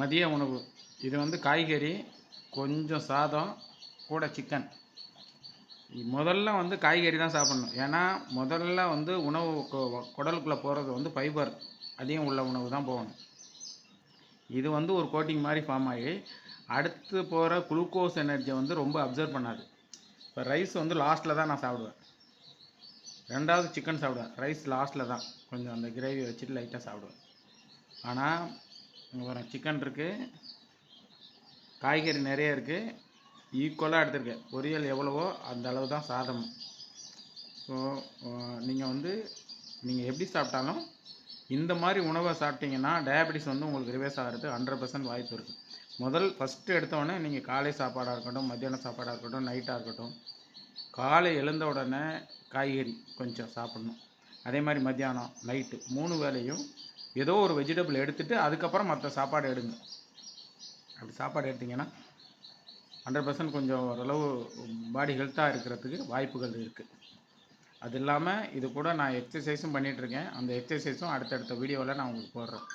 மதிய உணவு. இது வந்து காய்கறி கொஞ்சம் சாதம் கூட சிக்கன் முதல்ல வந்து காய்கறி தான் சாப்பிட்ணும். ஏன்னா முதல்ல வந்து உணவு குடலுக்குள்ளே போகிறது வந்து ஃபைபர் அதிகம் உள்ள உணவு தான் போகணும். இது வந்து ஒரு கோட்டிங் மாதிரி ஃபார்ம் ஆகி அடுத்து போகிற குளுக்கோஸ் எனர்ஜியை வந்து ரொம்ப அப்சர்வ் பண்ணாது. இப்போ ரைஸ் வந்து லாஸ்ட்டில் தான் நான் சாப்பிடுவேன். ரெண்டாவது சிக்கன் சாப்பிடுவேன். ரைஸ் லாஸ்ட்டில் தான். கொஞ்சம் அந்த கிரேவி வச்சுட்டு லைட்டாக சாப்பிடுவேன். ஆனால் இங்கே சிக்கன் இருக்குது காய்கறி நிறைய இருக்குது ஈக்குவலாக எடுத்திருக்கேன். பொரியல் எவ்வளவோ அந்த அளவு தான் சாதம். ஸோ நீங்கள் வந்து நீங்கள் எப்படி சாப்பிட்டாலும் இந்த மாதிரி உணவை சாப்பிட்டீங்கன்னா டயபெட்டிஸ் வந்து உங்களுக்கு ரிவர்ஸ் ஆகிறது ஹண்ட்ரட் பர்சன்ட் வாய்ப்பு இருக்குது முதல் ஃபஸ்ட்டு எடுத்தோடனே நீங்கள் காலை சாப்பாடாக இருக்கட்டும் மத்தியான சாப்பாடாக இருக்கட்டும் நைட்டாக இருக்கட்டும் காலை எழுந்த உடனே காய்கறி கொஞ்சம் சாப்பிடணும். அதே மாதிரி மத்தியானம் நைட்டு மூணு வேளையும் ஏதோ ஒரு வெஜிடபிள் எடுத்துட்டு அதுக்கப்புறம் மற்ற சாப்பாடு எடுங்க. அப்படி சாப்பாடு எடுத்தீங்கன்னா ஹண்ட்ரட் பர்சன்ட் கொஞ்சம் ஓரளவு பாடி ஹெல்த்தாக இருக்கிறதுக்கு வாய்ப்புகள் இருக்குது அது இல்லாமல் இது கூட நான் எக்ஸசைஸும் பண்ணிகிட்ருக்கேன் அந்த எக்ஸசைஸும் அடுத்தடுத்த வீடியோவில் நான் உங்களுக்கு போடுறேன்.